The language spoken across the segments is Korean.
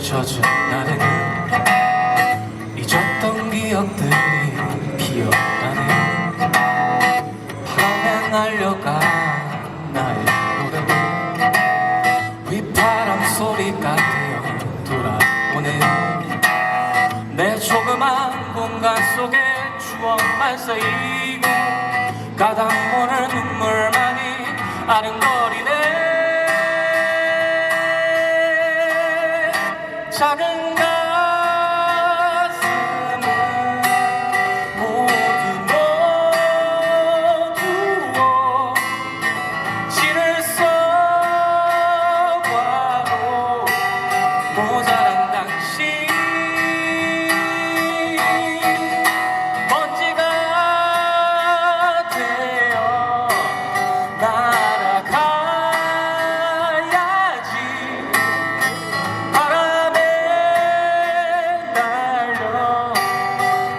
젖은 나래는 잊었던 기억들이 피어나네. 바람에 날려가 나의 노래도 휘파람 소리가 되어 돌아오네요 내 조그만 공간 속에 추억만 쌓이고 보는 눈물만이 아른거 작은 가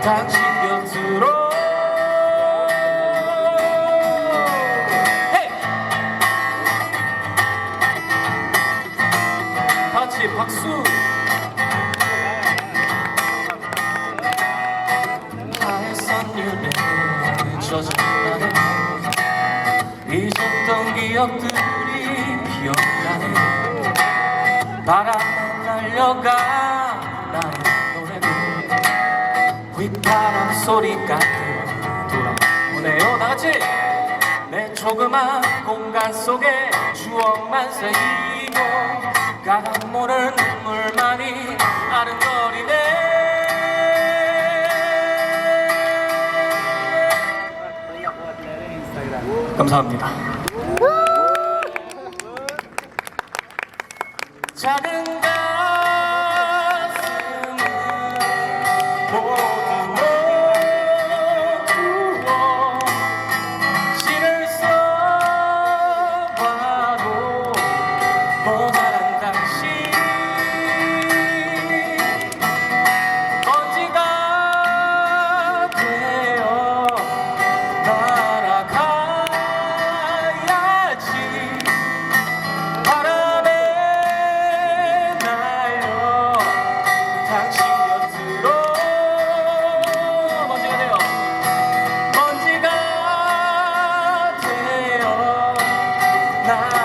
당신 곁으로 헤이! 같이 박수 나의 선율에 나는 잊었던 기억들이 기억나네 바람에 날려가 노래는 바람 소리가 돌아오네요. 다 같이. 내 조그만 공간 속에 추억만 새기고 가뭄모를 눈물만이 아른거리네. 감사합니다. 작은 가슴 나.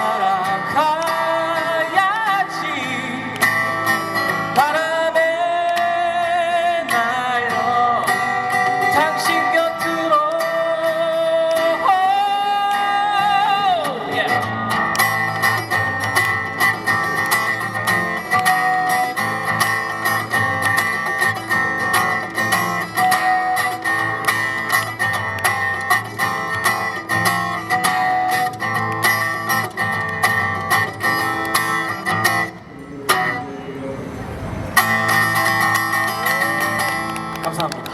감사합니다.